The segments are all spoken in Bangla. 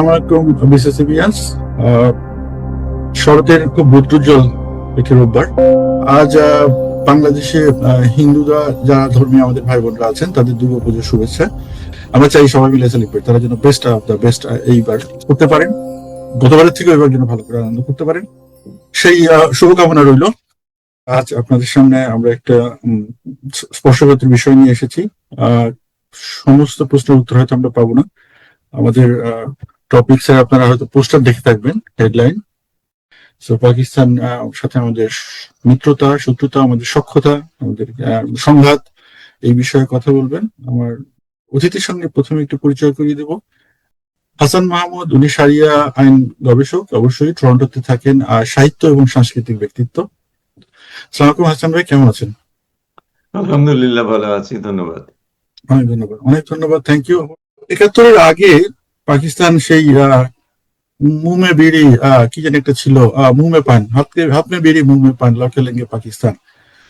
আলাইকুম বিসিসিবিয়ান্স শরতের খুব রুদ্রোজ্জ্বল একটি রোববার। আজ বাংলাদেশে হিন্দুরা, যারা ধর্মীয় আমাদের ভাই বোনরা আছেন, তাদের দুর্গা পুজোর শুভেচ্ছা। আমরা চাই সবাই মিলে সেলিব্রেট তারা যেন বেস্ট অফ দ্য বেস্ট এইবার করতে পারেন। গতবারের থেকে এবার যেন ভালো করে আনন্দ করতে পারেন। সেই শুভকামনা রইল। আজ আপনাদের সামনে আমরা একটা স্পর্শকাতর বিষয় নিয়ে এসেছি। সমস্ত প্রশ্নের উত্তর হয়তো আমরা পাবো না। আমাদের টপিকস এর আপনারা হয়তো পোস্টার দেখে থাকবেন হেডলাইন সো পাকিস্তান সাথে আমাদের মিত্রতা, শত্রুতা, আমাদের সক্ষতা, আমাদের সংঘাত, এই বিষয়ে কথা বলবেন। আমার অতিথির সঙ্গে প্রথমে একটু পরিচয় করিয়ে দেব। হাসান মাহমুদ, উনি সারিয়া আইন গবেষক, অবশ্যই টরন্টোতে থাকেন, আর সাহিত্য এবং সাংস্কৃতিক ব্যক্তিত্ব। হাসান ভাই কেমন আছেন? আলহামদুলিল্লাহ ভালো আছি ধন্যবাদ। অনেক ধন্যবাদ অনেক ধন্যবাদ থ্যাংক ইউ একাত্তরের আগে পাকিস্তান সেই মুমে বিড়ি কি জানি একটা ছিল মুমে পান হাতকে হাত মে বিড়ি মুমে পান লটে লেঙ্গে পাকিস্তান।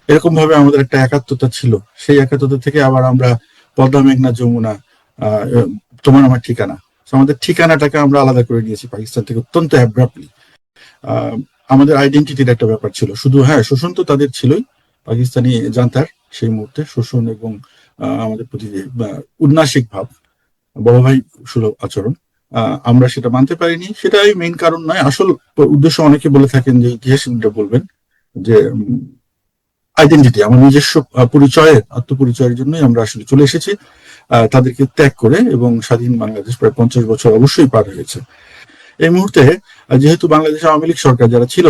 এরকম ভাবে আমাদের একটা একাত্মতা ছিল। সেই একাত্মতা থেকে আবার আমরা পদ্মা মেঘনা যমুনা আহ, তোমার আমার ঠিকানা। আমাদের ঠিকানাটাকে আমরা আলাদা করে নিয়েছি পাকিস্তান থেকে অত্যন্ত অ্যাব্রাপ্টলি আমাদের আইডেন্টিটির একটা ব্যাপার ছিল। শুধু হ্যাঁ শোষণ তো তাদের ছিলই। পাকিস্তানি জানতার সেই মুহূর্তে শোষণ এবং আমাদের প্রতি উন্নাসিক ভাব বড় ভাই সুলভ আচরণ আমরা সেটা মানতে পারিনি। সেটাই মেইন কারণ নয়। আসল উদ্দেশ্য অনেকে বলে থাকেন যে ইতিহাসবিদরা বলবেন? যে আইডেন্টিটি আমার নিজস্ব পরিচয়ের, আত্মপরিচয়ের জন্যই আমরা আসলে চলে এসেছি। তাদেরকে ত্যাগ করে এবং স্বাধীন বাংলাদেশ প্রায় পঞ্চাশ বছর অবশ্যই পার হয়েছে। এই মুহূর্তে যেহেতু বাংলাদেশ আওয়ামী লীগ সরকার যারা ছিল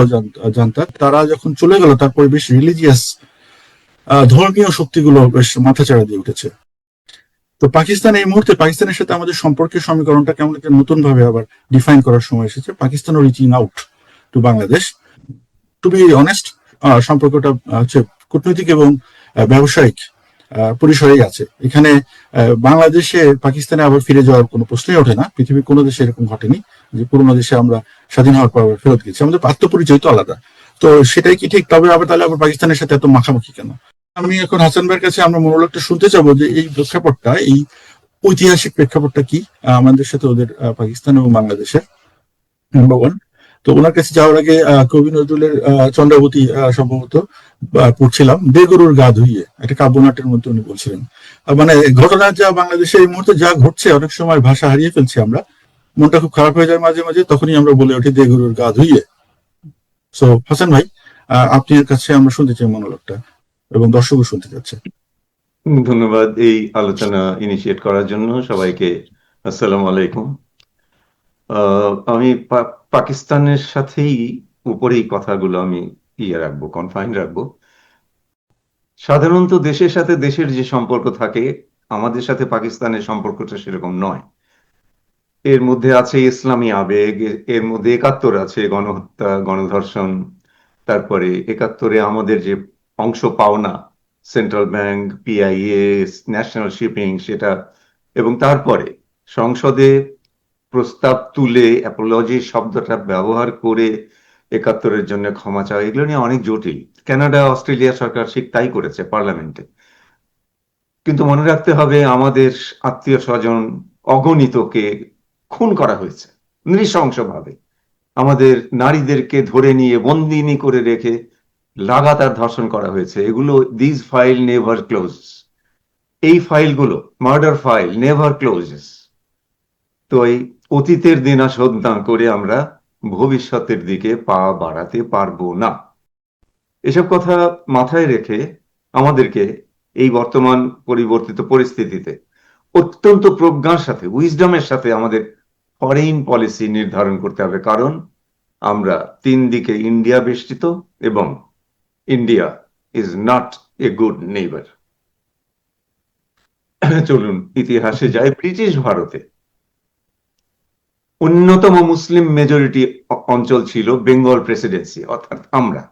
জানতার তারা যখন চলে গেল, তারপরে বেশ রিলিজিয়াস ধর্মীয় শক্তিগুলো বেশ মাথাচাড়া দিয়ে উঠেছে। তো পাকিস্তান এই মুহূর্তে, পাকিস্তানের সাথে আমাদের সম্পর্কের সমীকরণটা কেমন একটা নতুন ভাবে আবার ডিফাইন করার সময় এসেছে। Pakistan reaching out to Bangladesh. To be honest সম্পর্কটা হচ্ছে কূটনৈতিক এবং ব্যবসায়িক। পরিসরেই আছে এখানে বাংলাদেশে পাকিস্তানে আবার ফিরে যাওয়ার কোনো প্রশ্নই ওঠে না। পৃথিবীর কোনো দেশে এরকম ঘটেনি যে পুরোনো দেশে আমরা স্বাধীন হওয়ার পর ফেরত গেছি। আমাদের আত্মপরিচয় তো আলাদা। তো সেটাই কি ঠিক? তবে আবার তাহলে আবার পাকিস্তানের সাথে এত মাখামাখি কেন? আমি এখন হাসান ভাইয়ের কাছে আমরা মনোলগটা শুনতে চাবো যে এই প্রেক্ষাপটটা, এই ঐতিহাসিক প্রেক্ষাপটটা কি? আমাদের সাথে ওদের পাকিস্তান এবং বাংলাদেশের নাম্বার ওয়ান তো ওনার কাছে যাওয়ার আগে কবি নজরুলের চন্দ্রাবতী সম্ভবত পড়ছিলাম। বেগরুর গা ধুইয়ে একটা কাব্যনাটের মধ্যে উনি বলছিলেন। মানে ঘটনা যা বাংলাদেশে এই মুহূর্তে যা ঘটছে অনেক সময় ভাষা হারিয়ে ফেলছি আমরা। মনটা খুব খারাপ হয়ে যায় মাঝে মাঝে তখনই আমরা বলে উঠি দেগরুর গা ধুইয়ে। সো হাসান ভাই আহ, আপনার কাছে আমরা শুনতে চাই মনোলগটা এবং দর্শকও শুনতে চাচ্ছে। ধন্যবাদ এই আলোচনা ইনিশিয়েট করার জন্য সবাইকে। আসসালামু আলাইকুম। আমি পাকিস্তানের সাথেই উপরেই কথাগুলো আমি ইয়ে রাখব কনফাইন রাখব। সাধারণত দেশের সাথে দেশের যে সম্পর্ক থাকে, আমাদের সাথে পাকিস্তানের সম্পর্কটা সেরকম নয়। এর মধ্যে আছে ইসলামী আবেগ এর মধ্যে একাত্তর আছে গণহত্যা, গণধর্ষণ, তারপরে একাত্তরে আমাদের যে অংশ পাওনা, central bank PIA national shipping সেটা, এবং তারপরে সংসদে প্রস্তাব তুলে অ্যাপোলজি শব্দটা ব্যবহার করে একাত্তরের জন্য ক্ষমা চাওয়া, এগুলো নিয়ে অনেক জটিল। কানাডা, অস্ট্রেলিয়া সরকার ঠিক তাই করেছে পার্লামেন্টে। কিন্তু মনে রাখতে হবে, আমাদের আত্মীয় স্বজন অগণিতকে খুন করা হয়েছে, নৃশংসভাবে। আমাদের নারীদেরকে ধরে নিয়ে, বন্দিনী করে রেখে লাগাতার ধর্ষণ করা হয়েছে। এগুলো দিস ফাইল নেভার ক্লোজ এই ফাইলগুলো মার্ডার ফাইল নেভার ক্লোজেস তো এই অতীতের দিনা শোধ না করে আমরা ভবিষ্যতের দিকে পা বাড়াতে পারব না। এসব কথা মাথায় রেখে আমাদেরকে এই বর্তমান পরিবর্তিত পরিস্থিতিতে অত্যন্ত প্রজ্ঞার সাথে উইজডমের সাথে আমাদের ফরেন পলিসি নির্ধারণ করতে হবে। কারণ আমরা তিন দিকে ইন্ডিয়া বেষ্টিত এবং India is not a good neighbour চলুন ইতিহাসে যাই, ব্রিটিশ ভারতে অন্যতম মুসলিম মেজরিটি অঞ্চল ছিল বেঙ্গল প্রেসিডেন্সি অর্থাৎ আমরা।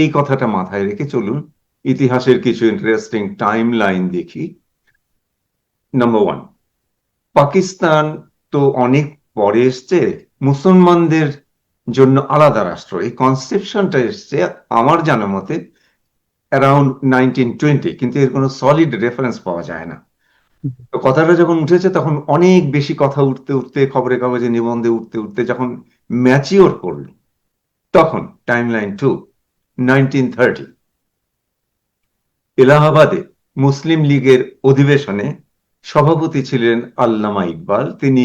এই কথাটা মাথায় রেখে চলুন ইতিহাসের কিছু ইন্টারেস্টিং টাইম লাইন দেখি। নাম্বার ওয়ান পাকিস্তান তো অনেক পরে এসছে, মুসলমানদের জন্য আলাদা রাষ্ট্র। এই কনসেপশনটা এসছে আমার জানা মতে অ্যারাউন্ড নাইনটিন টোয়েন্টি কিন্তু এর কোনো সলিড রেফারেন্স পাওয়া যায় না। কথাটা যখন উঠেছে তখন অনেক বেশি কথা উঠতে উঠতে খবরের কাগজে নিবন্ধে উঠতে উঠতে যখন ম্যাচিওর করল, তখন time line two nineteen thirty এলাহাবাদে মুসলিম লীগের অধিবেশনে সভাপতি ছিলেন আল্লামা ইকবাল। তিনি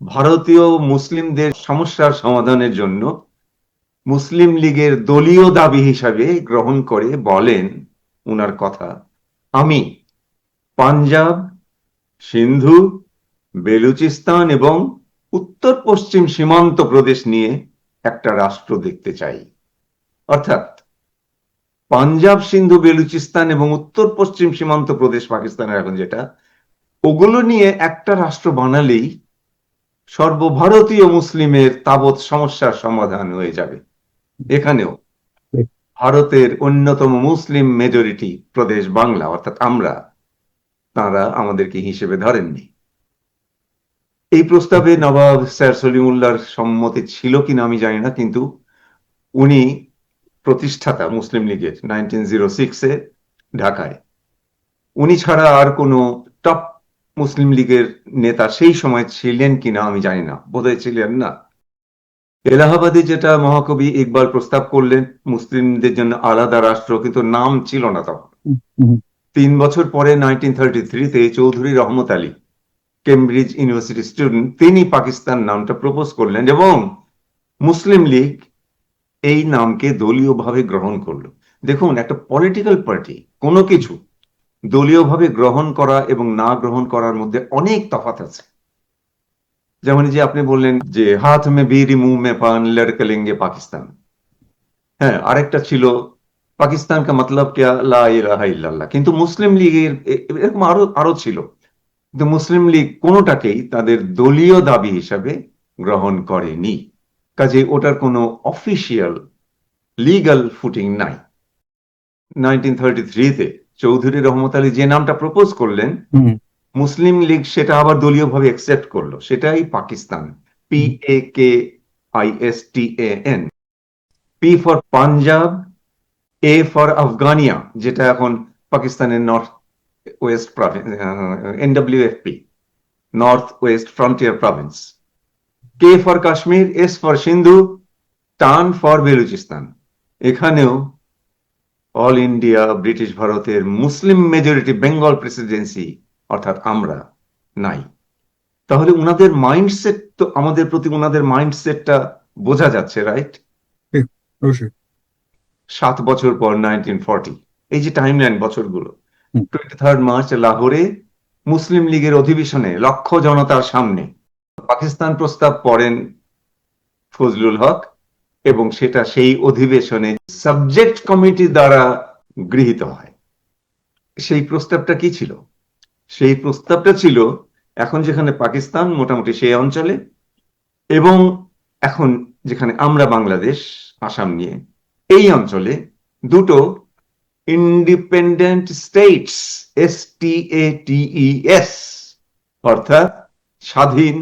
ভারতীয় মুসলিমদের সমস্যার সমাধানের জন্য মুসলিম লীগের দলীয় দাবি হিসাবে গ্রহণ করে বলেন, উনার কথা, আমি পাঞ্জাব সিন্ধু বেলুচিস্তান এবং উত্তর পশ্চিম সীমান্ত প্রদেশ নিয়ে একটা রাষ্ট্র দেখতে চাই। অর্থাৎ পাঞ্জাব সিন্ধু বেলুচিস্তান এবং উত্তর পশ্চিম সীমান্ত প্রদেশ পাকিস্তানের এখন যেটা ওগুলো নিয়ে একটা রাষ্ট্র বানালেই সর্বভারতীয় মুসলিমের তাবৎ সমস্যার সমাধান হয়ে যাবে। এখানেও ভারতের অন্যতম মুসলিম মেজরিটি প্রদেশ বাংলা অর্থাৎ আমরা। তারা আমাদেরকে হিসেবে ধরেননি। এই প্রস্তাবে নবাব স্যার সলিমুল্লাহর সম্মতি ছিল কিনা আমি জানি না, কিন্তু উনি প্রতিষ্ঠাতা মুসলিম লীগের নাইনটিন জিরো সিক্সে ঢাকায়। উনি ছাড়া আর কোনো টপ মুসলিম লীগের নেতা সেই সময় ছিলেন কিনা আমি জানি না, বোধহয় ছিলেন না। এলাহাবাদে যেটা মহাকবি ইকবাল প্রস্তাব করলেন, মুসলিমদের জন্য আলাদা রাষ্ট্র, কিন্তু নাম ছিল না তখন। তিন বছর পরে nineteen thirty Chowdhury Rahmat Ali Cambridge university student তিনি পাকিস্তান নামটা প্রপোজ করলেন এবং মুসলিম লীগ এই নামকে দলীয়ভাবে গ্রহণ করল। দেখুন, একটা পলিটিক্যাল পার্টি কোনো কিছু দলীয়ভাবে গ্রহণ করা এবং না গ্রহণ করার মধ্যে অনেক তফাৎ আছে। যেমন যে আপনি বললেন যে, হাত মে বীরি মুহ মে পান, লড়কে লেঙ্গে পাকিস্তান। হ্যাঁ আরেকটা ছিল পাকিস্তান কা মতলব কে ইল্লাল্লাহ। কিন্তু মুসলিম লীগের এরকম আরও আরও ছিল। কিন্তু মুসলিম লীগ কোনোটাকেই তাদের দলীয় দাবি হিসাবে গ্রহণ করেনি। কাজে ওটার কোনো অফিসিয়াল লিগাল ফুটিং নাই। নাইনটিন থার্টি থ্রিতে চৌধুরী রহমত আলী যে নামটা প্রপোজ করলেন মুসলিম লীগ সেটা আবার দলীয়ভাবে অ্যাকসেপ্ট করল। সেটাই Pakistan. P A K I S T A N P for Punjab A for Afghania যেটা এখন পাকিস্তানের north west province NWFP north west frontier province K for Kashmir S for Sindh tan for Baluchistan এখানেও অল ইন্ডিয়া ব্রিটিশ ভারতের মুসলিম মেজরিটি বেঙ্গল প্রেসিডেন্সি অর্থাৎ আমরা, নাই। তাহলে উনাদের মাইন্ডসেট তো আমাদের প্রতি, উনাদের মাইন্ডসেটটা বোঝা যাচ্ছে রাইট অবশ্যই। সাত বছর পর নাইনটিন ফর্টি এই যে টাইম লাইন বছরগুলো। টোয়েন্টি থার্ড মার্চ লাহোরে মুসলিম লীগের অধিবেশনে লক্ষ জনতার সামনে পাকিস্তান প্রস্তাব পড়েন ফজলুল হক এবং সেটা সেই অধিবেশনে সাবজেক্ট কমিটি দ্বারা গৃহীত হয়। সেই প্রস্তাবটা কি ছিল? সেই প্রস্তাবটা ছিল এখন যেখানে পাকিস্তান মোটামুটি সেই অঞ্চলে এবং এখন যেখানে আমরা বাংলাদেশ আসাম নিয়ে এই অঞ্চলে দুটো independent states S T A T E S অর্থাৎ স্বাধীন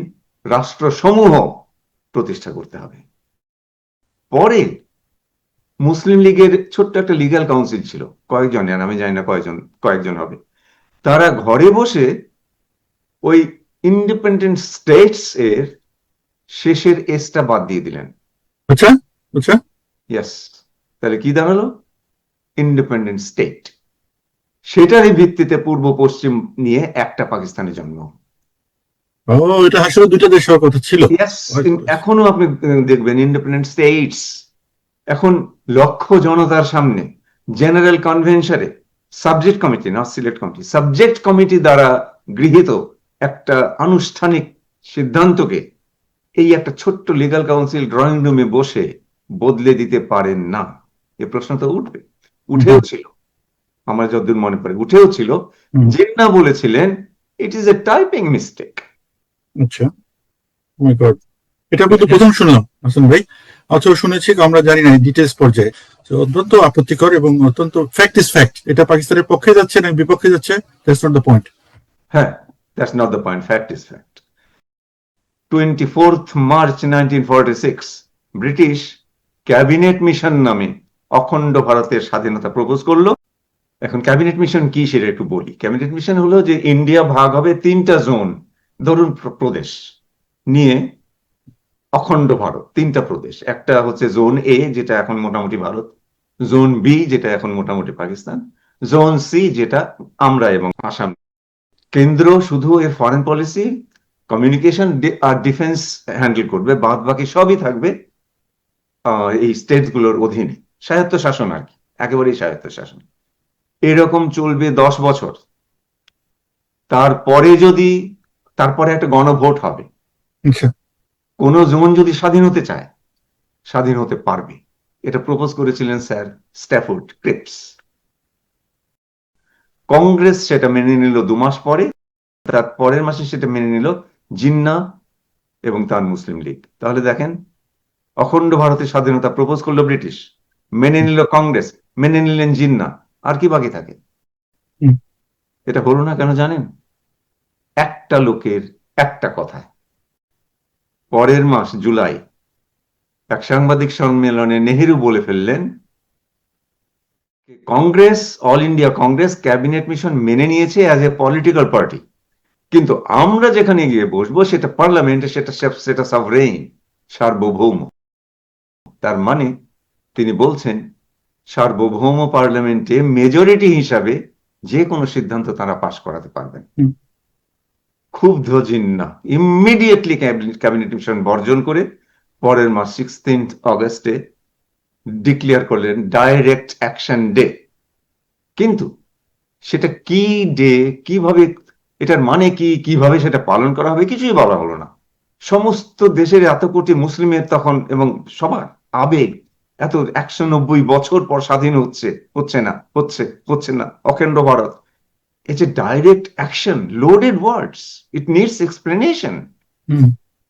রাষ্ট্রসমূহ প্রতিষ্ঠা করতে হবে। পরে মুসলিম লীগের ছোট্ট একটা লিগ্যাল কাউন্সিল ছিল কয়েকজনের আমি জানি না কয়েকজন কয়েকজন হবে। তারা ঘরে বসে ওই ইন্ডিপেন্ডেন্ট স্টেটস এর শেষের এসটা বাদ দিয়ে দিলেন। আচ্ছা আচ্ছা। ইয়েস তাহলে কি দাঁড়াল? ইন্ডিপেন্ডেন্ট স্টেট সেটারই ভিত্তিতে পূর্ব পশ্চিম নিয়ে একটা পাকিস্তানের জন্ম। ও এটা আসলে দুইটা দেশ হওয়ার কথা ছিল। এখনও আপনি দেখবেন ইন্ডিপেন্ডেন্ট স্টেটস এখন লক্ষ জনতার সামনে জেনারেল কনভেনশনে সাবজেক্ট কমিটি না সিলেক্ট কমিটি সাবজেক্ট কমিটি দ্বারা গৃহীত একটা আনুষ্ঠানিক সিদ্ধান্তকে এই একটা ছোট্ট লিগাল কাউন্সিল ড্রয়িং রুমে বসে বদলে দিতে পারেন না। এ প্রশ্ন তো উঠবে। উঠেও ছিল। আমার যতদূর মনে পড়ে উঠেও ছিল। জিন্না বলেছিলেন it is a typing mistake আচ্ছা। মাই গড এটা কিন্তু প্রথম শুনলাম হাসান ভাই। অথবা শুনেছি আমরা জানি না ডিটেলস পর্যায়ে। অত্যন্ত আপত্তিকর এবং অত্যন্ত ফ্যাক্ট ইজ ফ্যাক্ট এটা পাকিস্তানের পক্ষে যাচ্ছে না বিপক্ষে যাচ্ছে? দ্যাটস নট দ্য পয়েন্ট হ্যাঁ that's not the point fact is fact twenty fourth March nineteen forty six British cabinet mission নামে অখণ্ড ভারতের স্বাধীনতা প্রপোজ করল। এখন ক্যাবিনেট মিশন কি সেটা একটু বলি। ক্যাবিনেট মিশন হলো যে ইন্ডিয়া ভাগ হবে তিনটা জোন, ধরুন প্রদেশ নিয়ে অখণ্ড ভারত, তিনটা প্রদেশ। একটা হচ্ছে জোন এ, যেটা এখন মোটামুটি ভারত, জোন বি, যেটা এখন মোটামুটি পাকিস্তান, জোন সি, যেটা আমরা এবং আসাম। কেন্দ্র শুধু এর ফরেন পলিসি কমিউনিকেশন আর ডিফেন্স হ্যান্ডেল করবে বাদ বাকি সবই থাকবে এই স্টেটগুলোর অধীনে। স্বায়ত্ত শাসন আর কি একেবারেই স্বায়ত্ত শাসন এরকম চলবে দশ বছর। তারপরে যদি তারপরে একটা গণভোট হবে। আচ্ছা। কোন জোন যদি স্বাধীন হতে চায় স্বাধীন হতে পারবে। এটা প্রপোজ করেছিলেন স্যার স্ট্যাফোর্ড ক্রিপস। কংগ্রেস সেটা মেনে নিল দু মাস পরে তার পরের মাসে সেটা মেনে নিল জিন্না এবং তার মুসলিম লীগ। তাহলে দেখেন অখণ্ড ভারতের স্বাধীনতা প্রপোজ করল ব্রিটিশ। মেনে নিল কংগ্রেস মেনে নিলেন জিন্না আর কি বাকি থাকে? এটা হলো না কেন জানেন? একটা লোকের একটা কথায় পরের মাস জুলাই এক সাংবাদিক সম্মেলনে নেহেরু বলে ফেললেন Congress all India Congress cabinet mission মেনে নিয়েছে অ্যাজ এ পলিটিক্যাল পার্টি কিন্তু আমরা যেখানে গিয়ে বসবো সেটা পার্লামেন্টে সেটা সেটা সাভরেইন সার্বভৌম। তার মানে তিনি বলছেন সার্বভৌম পার্লামেন্টে মেজরিটি হিসাবে যে কোনো সিদ্ধান্ত তারা পাশ করাতে পারবেন। ক্ষুব্ধ জিন্না। ইমিডিয়েটলি ক্যাবিনেট মিশন বর্জন করে পরের মাস সিক্সটিন অগস্টে ডিক্লেয়ার করলেন ডাইরেক্ট অ্যাকশন ডে কিন্তু সেটা কি ডে কীভাবে এটার মানে কি কীভাবে সেটা পালন করা হবে কিছুই বলা হলো না। সমস্ত দেশের এত কোটি মুসলিমের তখন এবং সবার আবেগ এত একশো নব্বই বছর পর স্বাধীন হচ্ছে হচ্ছে না হচ্ছে হচ্ছে না অখণ্ড Bharat. A direct action loaded words it needs explanation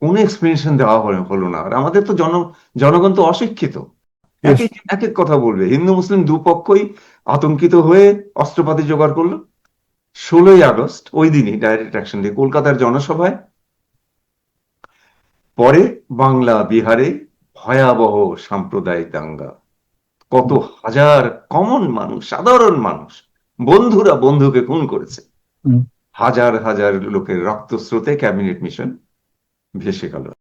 কোনো এক্সপ্লেনেশন দেওয়া হলো- হলো না। আর আমাদের তো জন জনগণ তো অশিক্ষিত। এক এক এক এক কথা বলবে। হিন্দু মুসলিম দুপক্ষই আতঙ্কিত হয়ে অস্ত্রপাতি জোগাড় করল। ষোলোই আগস্ট ওই দিনই ডাইরেক্ট অ্যাকশন দিয়ে কলকাতার জনসভায়। পরে বাংলা বিহারে ভয়াবহ সাম্প্রদায়িক দাঙ্গা। কত হাজার কমন মানুষ সাধারণ মানুষ বন্ধুরা বন্ধুকে খুন করেছে। হাজার হাজার লোকের রক্তস্রোতে ক্যাবিনেট মিশন ভেসে গেল।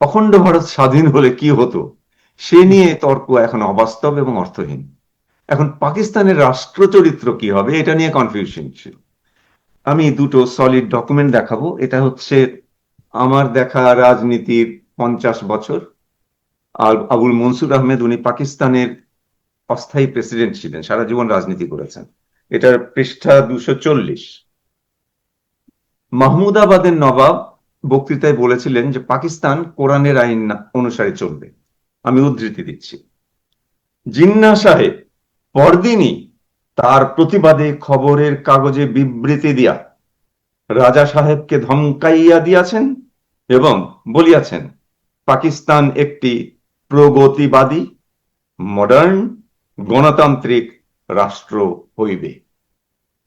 অখণ্ড ভারত স্বাধীন হলে কি হতো? সে নিয়ে তর্ক এখন অবাস্তব এবং অর্থহীন। এখন পাকিস্তানের রাষ্ট্র চরিত্র কি হবে এটা নিয়ে কনফিউশন ছিল। আমি দুটো সলিড ডকুমেন্ট দেখাবো। এটা হচ্ছে আমার দেখা রাজনীতির পঞ্চাশ বছর। আর আবুল মনসুর আহমেদ, উনি পাকিস্তানের অস্থায়ী প্রেসিডেন্ট ছিলেন, সারা জীবন রাজনীতি করেছেন। এটার পৃষ্ঠা দুশো চল্লিশ। মাহমুদাবাদের নবাব বক্তৃতায় বলেছিলেন যে, পাকিস্তান কোরআনের আইন অনুসারে চলবে। আমি উদ্ধৃতি দিচ্ছি। জিন্না সাহেব, পরদিনই তার প্রতিবাদে খবরের কাগজে বিবৃতি দিয়া রাজা সাহেবকে ধমকাইয়া দিয়াছেন এবং বলিয়াছেন পাকিস্তান একটি প্রগতিবাদী মডার্ন গণতান্ত্রিক রাষ্ট্র হইবে।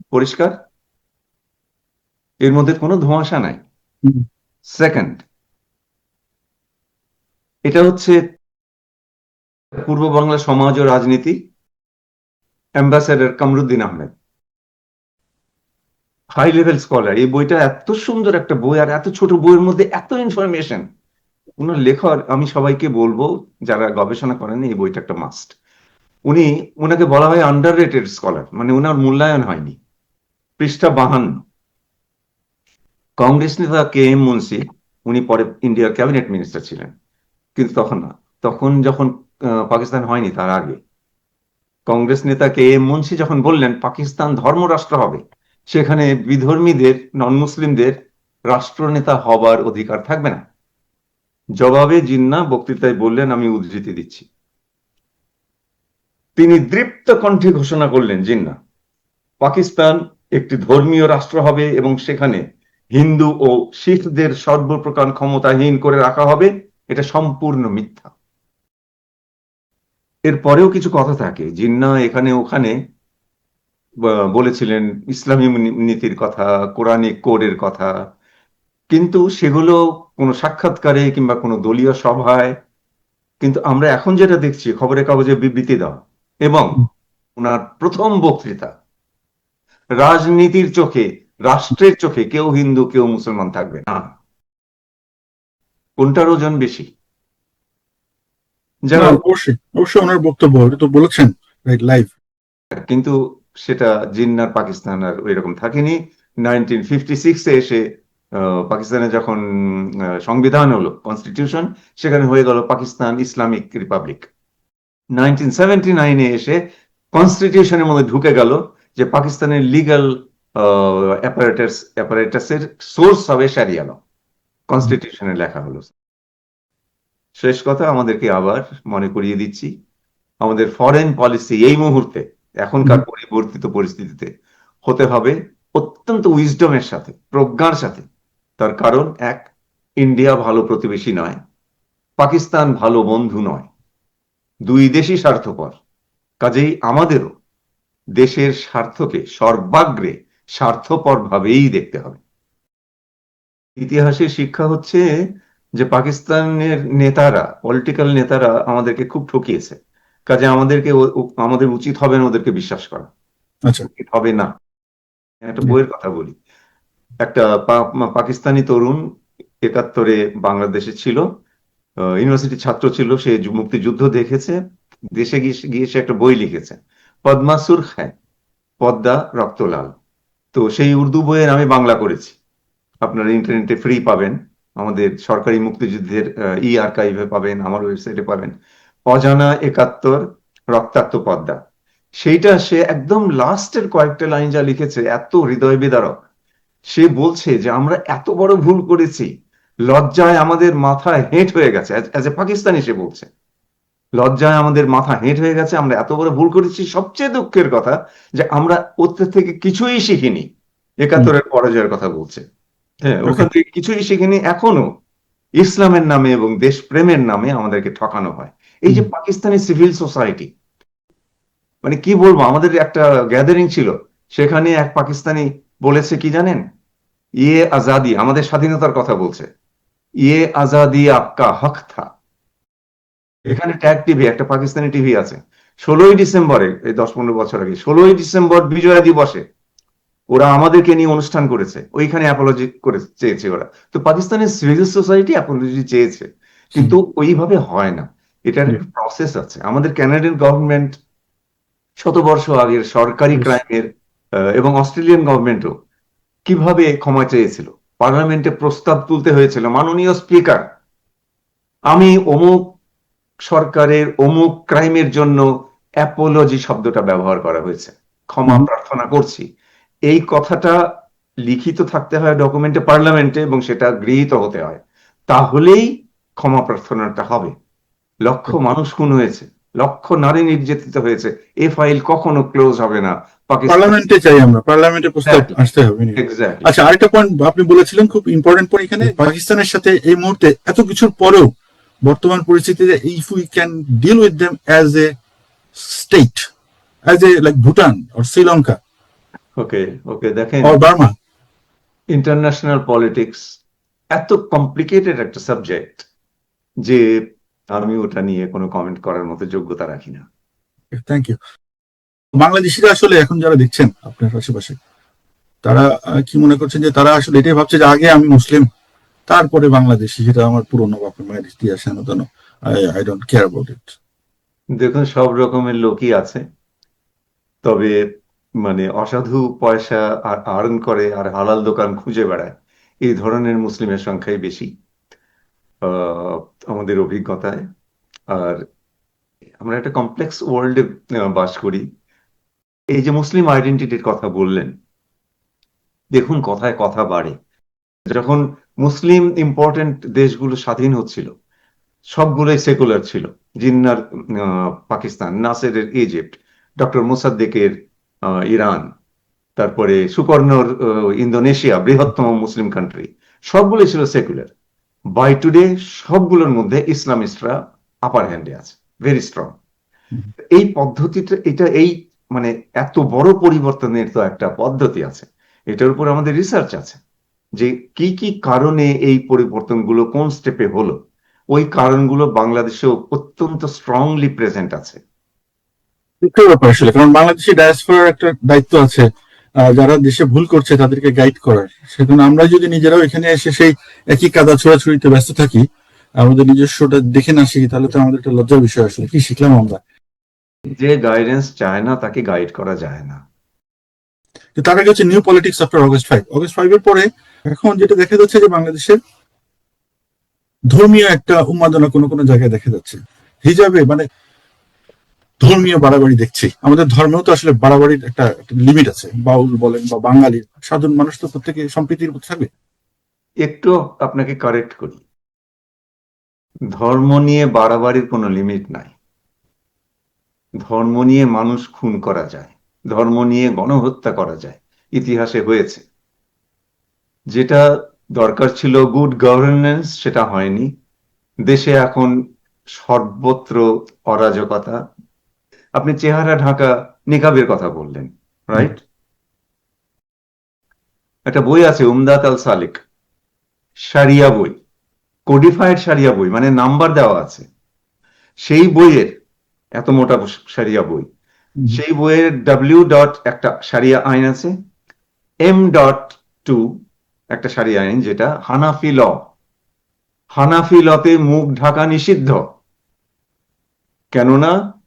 পরিষ্কার? এর মধ্যে কোনো ধোঁয়াশা নাই। সেকেন্ড এটা হচ্ছে পূর্ব বাংলা সমাজ ও রাজনীতি ambassador Kamruddin Ahmed. High level scholar এই বইটা এত সুন্দর একটা বই আর এত ছোট বইয়ের মধ্যে এত ইনফরমেশন উনার লেখার আমি সবাইকে বলব, যারা গবেষণা করেন এই বইটা একটা মাস্ট উনি, উনাকে বলা হয় আন্ডার রেটেড স্কলার মানে উনার মূল্যায়ন হয়নি। পৃষ্ঠা বাহান্ন। কংগ্রেস নেতা কে এম মুন্সি, উনি পরে ইন্ডিয়ার ক্যাবিনেট মিনিস্টার ছিলেন। কিন্তু তখন না, তখন যখন পাকিস্তান হয়নি তার আগে, কংগ্রেস নেতা কে এম মুন্সি যখন বললেন, পাকিস্তান ধর্মরাষ্ট্র হবে সেখানে বিধর্মীদের নন মুসলিমদের রাষ্ট্রনেতা হবার অধিকার থাকবে না। জবাবে জিন্না বক্তৃতায় বললেন, আমি উদ্ধৃতি দিচ্ছি। তিনি দৃপ্ত কণ্ঠে ঘোষণা করলেন, জিন্না, পাকিস্তান একটি ধর্মীয় রাষ্ট্র হবে এবং সেখানে হিন্দু ও শিখদের সর্বপ্রকার ক্ষমতাহীন করে রাখা হবে, এটা সম্পূর্ণ মিথ্যা। এর পরেও কিছু কথা থাকে। জিন্না এখানে ওখানে বলেছিলেন, ইসলামী নীতির কথা কোরআনিক কোডের কথা কিন্তু সেগুলো কোনো সাক্ষাৎকারে কিংবা কোনো দলীয় সভায় কিন্তু আমরা এখন যেটা দেখছি খবরের কাগজে বিবৃতি দাও এবং ওনার প্রথম বক্তৃতা রাজনীতির চোখে রাষ্ট্রের চোখে কেউ হিন্দু কেউ মুসলমান থাকবে না। কোনটার ওজন বেশি? যারা অবশ্যই অবশ্যই ওনার বক্তব্য তো বলেছেন রাইট লাইভ কিন্তু সেটা জিন্নার পাকিস্তান আর ওইরকম থাকেনি। নাইনটিন ফিফটি সিক্সে এসে পাকিস্তানে যখন সংবিধান হলো কনস্টিটিউশন সেখানে হয়ে গেল Pakistan Islamic republic nineteen seventy নাইনে এসে কনস্টিটিউশনের মধ্যে ঢুকে গেল যে পাকিস্তানের লিগাল অ্যাপারেটাস অ্যাপারেটাসের সোর্স হবে সারিয়া ল কনস্টিটিউশনে লেখা হলো। শেষ কথা আমাদেরকে আবার মনে করিয়ে দিচ্ছি আমাদের ফরেন পলিসি এই মুহূর্তে এখনকার পরিবর্তিত পরিস্থিতিতে হতে হবে অত্যন্ত উইজডমের সাথে প্রজ্ঞার সাথে। তার কারণ এক ইন্ডিয়া ভালো প্রতিবেশী নয় পাকিস্তান ভালো বন্ধু নয়। দুই দেশই স্বার্থপর। কাজেই আমাদেরও দেশের স্বার্থকে সর্বাগ্রে স্বার্থপর ভাবেই দেখতে হবে। ইতিহাসের শিক্ষা হচ্ছে যে পাকিস্তানের নেতারা পলিটিক্যাল নেতারা আমাদেরকে খুব ঠকিয়েছে। কাজে আমাদেরকে আমাদের উচিত হবে না ওদেরকে বিশ্বাস করা। আচ্ছা। হবে না। একটা বইয়ের কথা বলি। একটা পাকিস্তানি তরুণ একাত্তরে বাংলাদেশে ছিল ইউনিভার্সিটি ছাত্র ছিল, সে মুক্তিযুদ্ধ দেখেছে, দেশে গিয়ে সে একটা বই লিখেছে, পদ্মাসুর হ্যাঁ পদ্মা রক্তলাল। তো সেই উর্দু বইয়ের আমি বাংলা করেছি। আপনারা ইন্টারনেটে ফ্রি পাবেন, আমাদের সরকারি মুক্তিযুদ্ধের ই আর্কাইভে পাবেন, আমার ওয়েবসাইটে পাবেন, অজানা একাত্তর, রক্তাক্ত পদ্মা। সেইটা সে একদম লাস্টের কয়েকটা লাইন যা লিখেছে, এত হৃদয় বিদারক। সে বলছে যে আমরা এত বড় ভুল করেছি। লজ্জায় আমাদের মাথা হেঁট হয়ে গেছে। অ্যাজ এ পাকিস্তানি সে বলছে। লজ্জায় আমাদের মাথা হেঁট হয়ে গেছে আমরা এত বড় ভুল করেছি। সবচেয়ে দুঃখের কথা যে আমরা ওদের থেকে কিছুই শিখিনি। একাত্তরের পরাজয়ের কথা বলছে। হ্যাঁ ওখান থেকে কিছুই শিখিনি। এখনও ইসলামের নামে এবং দেশপ্রেমের নামে আমাদেরকে ঠকানো হয়। এই যে পাকিস্তানি সিভিল সোসাইটি মানে কি বলব? আমাদের একটা গ্যাদারিং ছিল। সেখানে এক পাকিস্তানি বলেছে কি জানেন? ইয়ে আজাদি আমাদের স্বাধীনতার কথা বলছে। ইয়ে আজাদি আপকা হক থা। এখানে ট্যাগ টিভি একটা পাকিস্তানি টিভি আছে। ষোলোই ডিসেম্বরে এই দশ পনেরো বছর আগে ষোলোই ডিসেম্বর বিজয়া দিবসে ওরা আমাদেরকে নিয়ে অনুষ্ঠান করেছে। ওইখানে অ্যাপোলজি করে চেয়েছে ওরা। তো পাকিস্তানের সিভিল সোসাইটি অ্যাপোলজি চেয়েছে। কিন্তু ওইভাবে হয় না। এটার একটা প্রসেস আছে। আমাদের কানাডিয়ান গভর্নমেন্ট শতবর্ষ আগের সরকারি ক্রাইমের এবং অস্ট্রেলিয়ান গভর্নমেন্টও কীভাবে ক্ষমা চেয়েছিল? পার্লামেন্টে প্রস্তাব তুলতে হয়েছিল। মাননীয় স্পিকার আমি অমুক সরকারের অমুক ক্রাইমের জন্য অ্যাপোলজি শব্দটা ব্যবহার করা হয়েছে। ক্ষমা। প্রার্থনা করছি। এই কথাটা লিখিত থাকতে হয় ডকুমেন্টে পার্লামেন্টে এবং সেটা গৃহীত হতে হয়। তাহলেই ক্ষমা প্রার্থনাটা হবে। লক্ষ মানুষ খুন হয়েছে। লক্ষ নারী নির্যাতিত হয়েছে। এ ফাইল কখনো ক্লোজ হবে না। পার্লামেন্টে চাই আমরা। পার্লামেন্টে প্রস্তাব Exactly. আসতে হবে আচ্ছা আরেকটা পয়েন্ট আপনি বলেছিলেন খুব ইম্পর্টেন্ট পয়েন্ট এখানে। পাকিস্তানের সাথে এই মুহূর্তে এত কিছুর পরেও বর্তমান পরিস্থিতিতে if we can deal with them as a state as a like Bhutan or Sri Lanka okay okay দেখেন অর বার্মা ইন্টারন্যাশনাল পলিটিক্স এত কমপ্লিকেটেড একটা সাবজেক্ট যে আমি ওটা নিয়ে কোনো কমেন্ট করার মতো যোগ্যতা রাখি না। থ্যাংক ইউ বাংলাদেশিরা আসলে এখন যারা দেখছেন আপনার আশেপাশে তারা কি মনে করছেন যে তারা আসলে এটাই ভাবছে যে আগে আমি মুসলিম তারপরে বাংলাদেশি সেটা আমার পুরনো বাপের মায়ের ইতিহাস সনাতন I don't care about it দেখুন সব রকমের লোকই আছে তবে মানে অসাধু পয়সা আর আর্ন করে আর হালাল দোকান খুঁজে বেড়ায় এই ধরনের মুসলিমের সংখ্যাই বেশি। আমাদের অভিজ্ঞতায়। আর আমরা একটা কমপ্লেক্স ওয়ার্ল্ডে বাস করি। এই যে মুসলিম আইডেন্টিটির কথা বললেন, দেখুন কথায় কথা বাড়ে। যখন মুসলিম ইম্পর্টেন্ট দেশগুলো স্বাধীন হচ্ছিল, সবগুলোই সেকুলার ছিল। জিন্নার পাকিস্তান, নাসেরের ইজিপ্ট ডক্টর মোসাদ্দেকের ইরান, তারপরে সুকর্ণর ইন্দোনেশিয়া, বৃহত্তম মুসলিম কান্ট্রি সবগুলোই ছিল সেকুলার বাই টুডে সবগুলোর মধ্যে ইসলামিস্টরা আপার হ্যান্ডে আছে ভেরি স্ট্রং এই পদ্ধতিটা এটা এই মানে এত বড় পরিবর্তনের তো একটা পদ্ধতি আছে। এটার উপর আমাদের রিসার্চ আছে যে কি কি কারণে এই পরিবর্তনগুলো কোন স্টেপে হলো। ওই কারণগুলো বাংলাদেশে অত্যন্ত স্ট্রংলি প্রেজেন্ট আছে। কারণ বাংলাদেশি ডায়াসপোরার একটা দায়িত্ব আছে। যারা দেশে ভুল করছে তাদেরকে গাইড করার। সেজন্য আমরা যদি নিজেরাও এখানে এসে সেই একই কাদা ছোড়াছুড়িতে ব্যস্ত থাকি আমাদের নিজস্বটা দেখে না শিখি তাহলে তো আমাদের একটা লজ্জার বিষয় আসলে। কি শিখলাম আমরা? যে গাইডেন্স চায় না তাকে গাইড করা যায় না। তো তার আগে হচ্ছে new politics after August five August five এর পরে এখন যেটা দেখা যাচ্ছে যে বাংলাদেশে ধর্মীয় একটা উন্মাদনা কোনো কোনো জায়গায় দেখা যাচ্ছে। হিজাবে মানে ধর্মীয় বাড়াবাড়ি দেখছি। আমাদের ধর্মেও তো আসলে বাড়াবাড়ির একটা লিমিট আছে। বাউল বলেন বা বাঙালির সাধারণ মানুষ তো প্রত্যেকে সম্প্রীতির উপর থাকবে একটু আপনাকে কারেক্ট করি। ধর্ম নিয়ে বাড়াবাড়ির কোনো লিমিট নাই। ধর্ম নিয়ে মানুষ খুন করা যায়। ধর্ম নিয়ে গণহত্যা করা যায়। ইতিহাসে হয়েছে। যেটা দরকার ছিল গুড গভর্নেন্স সেটা হয়নি। দেশে এখন সর্বত্র অরাজকতা আপনি চেহারা ঢাকা নিকাবের কথা বললেন রাইট একটা বই আছে উমদাত আল সালিক সারিয়া বই কোডিফাইড সারিয়া বই মানে নাম্বার দেওয়া আছে। সেই বইয়ের এত মোটা সারিয়া বই সেই বইয়ের ডাব্লিউ ডট একটা সারিয়া আইন আছে এম ডট টু একটা সারিয়া আইন যেটা হানাফি ল হানাফি লতে মুখ ঢাকা নিষিদ্ধ। কেননা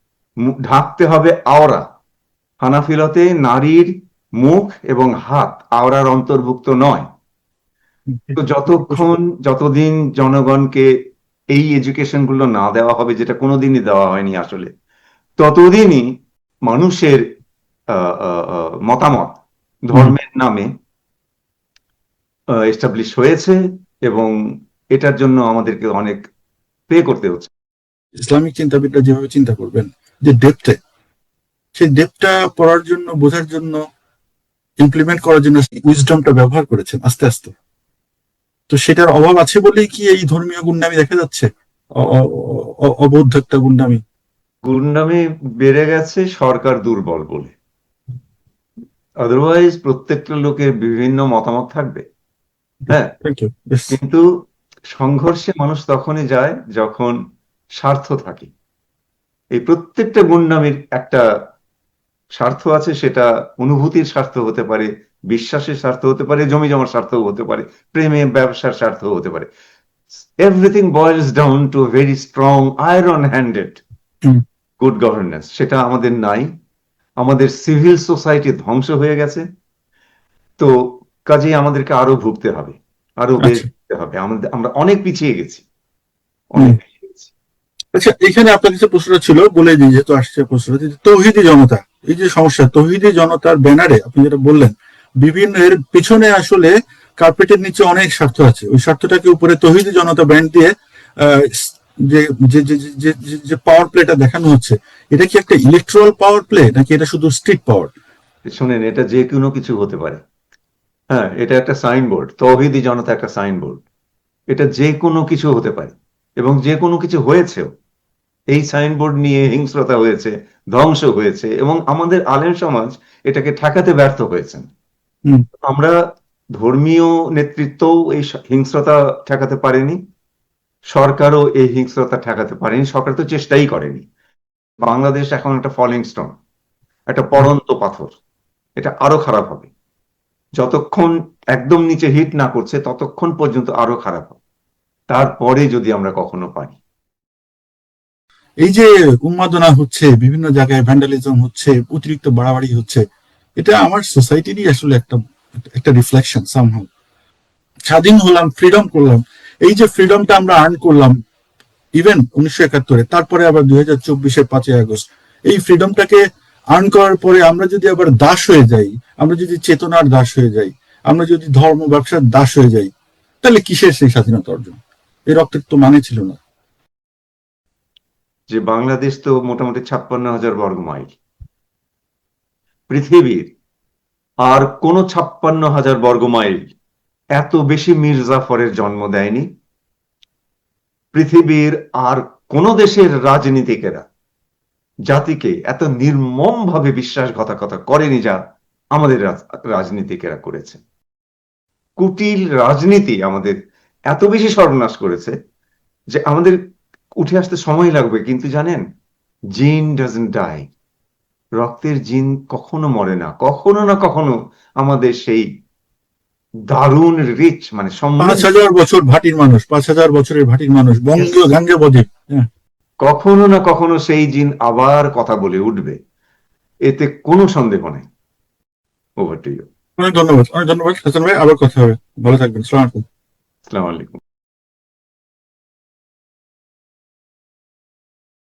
ঢাকতে হবে আওরা। হানাফিলতে নারীর মুখ এবং হাত আওরার অন্তর্ভুক্ত নয়। তো যতক্ষণ যতদিন জনগণকে এই এডুকেশনগুলো না দেওয়া হবে যেটা কোনোদিনই দেওয়া হয়নি আসলে ততদিনই মানুষের মতামত ধর্মের নামে এস্টাবলিশ হয়েছে এবং এটার জন্য আমাদেরকে অনেক পে করতে হচ্ছে। ইসলামিক চিন্তাবিদরা যেভাবে চিন্তা করবেন যে ডেপথে সেই ডেপটা পড়ার জন্য বোঝার জন্য ইমপ্লিমেন্ট করার জন্য উইজডমটা ব্যবহার করেছেন আস্তে আস্তে। তো সেটার অভাব আছে বলেই কি এই ধর্মীয় গুন্ডামি দেখা যাচ্ছে? অবৌদ্ধ একটা গুন্ডামি। গুন্ডামি বেড়ে গেছে সরকার দুর্বল বলে। আদারওয়াইজ প্রত্যেকটা লোকের বিভিন্ন মতামত থাকবে। হ্যাঁ? কিন্তু সংঘর্ষে মানুষ তখনই যায় যখন স্বার্থ থাকে। এই প্রত্যেকটা গুন্ডামির একটা স্বার্থ আছে সেটা অনুভূতির স্বার্থ হতে পারে বিশ্বাসের স্বার্থ হতে পারে জমি জমার স্বার্থ হতে পারে প্রেমে ব্যবসার স্বার্থ হতে পারে। Everything boils down to very strong iron handed good governance সেটা আমাদের নাই। আমাদের সিভিল সোসাইটি ধ্বংস হয়ে গেছে। তো কাজেই আমাদেরকে আরও ভুগতে হবে আরও বেশ আচ্ছা। হবে। আমাদের আমরা অনেক পিছিয়ে গেছি। অনেক। পিছিয়ে গেছি আচ্ছা এখানে আপনার কাছে প্রশ্নটা ছিল, বলে দিই, যেহেতু আসছে প্রশ্নটা তৌহিদি জনতা, এই যে সমস্যা, তৌহিদি জনতার ব্যানারে আপনি যেটা বললেন, বিভিন্ন এর পিছনে আসলে কার্পেটের নিচে অনেক স্বার্থ আছে। ওই স্বার্থটাকে উপরে তৌহিদি জনতা ব্যান্ড দিয়ে যে- যে- যে- যে পাওয়ার প্লেটা দেখানো হচ্ছে, এটা কি একটা ইলেকট্রাল পাওয়ার প্লে নাকি এটা শুধু স্ট্রিট পাওয়ার শুনেন, এটা যে কোনো কিছু হতে পারে। হ্যাঁ এটা একটা সাইনবোর্ড তৌহিদি জনতা একটা সাইনবোর্ড এটা যে কোনো কিছু হতে পারে, এবং যে কোনো কিছু হয়েছেও এই সাইনবোর্ড নিয়ে হিংস্রতা হয়েছে ধ্বংস হয়েছে এবং আমাদের আলেম সমাজ এটাকে ঠেকাতে ব্যর্থ হয়েছেন আমরা ধর্মীয় নেতৃত্বও এই হিংস্রতা ঠেকাতে পারেনি সরকারও এই হিংস্রতা ঠেকাতে পারেনি সরকার তো চেষ্টাই করেনি। বাংলাদেশ এখন একটা ফলিং স্টোন একটা পড়ন্ত পাথর এটা আরও খারাপ হবে। যতক্ষণ একদম নিচে হিট না করছে ততক্ষণ পর্যন্ত আরও খারাপ হবে। তারপরে যদি আমরা কখনো পারি। এই যে উন্মাদনা হচ্ছে, বিভিন্ন জায়গায় ভ্যান্ডালিজম হচ্ছে, অতিরিক্ত বাড়াবাড়ি হচ্ছে, এটা আমার সোসাইটিরই আসলে একটা একটা রিফ্লেকশন সামহাউ স্বাধীন হলাম ফ্রিডম করলাম। এই যে ফ্রিডমটা আমরা আর্ন করলাম ইভেন উনিশশো একাত্তরে, তারপরে আবার দুই হাজার চব্বিশের পাঁচই আগস্ট, এই ফ্রিডমটাকে আর্ন করার পরে আমরা যদি আবার দাস হয়ে যাই, আমরা যদি চেতনার দাস হয়ে যাই, আমরা যদি ধর্ম ব্যবসার দাস হয়ে যাই, তাহলে কিসের সেই স্বাধীনতা অর্জন? এই রক্তের তো মানে ছিল না। যে বাংলাদেশ তো মোটামুটি ছাপ্পান্ন হাজার বর্গ মাইল। পৃথিবীর আর কোন ছাপ্পান্ন হাজার বর্গ মাইল এত বেশি মির্জাফরের জন্ম দেয়নি। পৃথিবীর আর কোন দেশের রাজনীতিকেরা জাতিকে এত নির্মম ভাবে বিশ্বাসঘাতকতা করেনি যা আমাদের রাজ- রাজনীতিকেরা করেছে। কুটিল রাজনীতি আমাদের এত বেশি সর্বনাশ করেছে যে আমাদের উঠে আসতে সময় লাগবে কিন্তু জানেন জিন ডাজন্ট ডাই রক্তের জিন কখনো মরে না কখনো না কখনো আমাদের সেই দারুণ রিচ মানে পাঁচ হাজার বছর ভাটির মানুষ পাঁচ হাজার বছরের ভাটির মানুষ বঙ্গীয় গাঙ্গে বদ্বীপ হ্যাঁ। কখনো না কখনো সেই জিন আবার কথা বলে উঠবে এতে কোনো সন্দেহ নেই। ওভার টু ইউ অনেক ধন্যবাদ অনেক ধন্যবাদ হাসান ভাই আবার কথা হবে। ভালো থাকবেন সালাম আলাইকুম।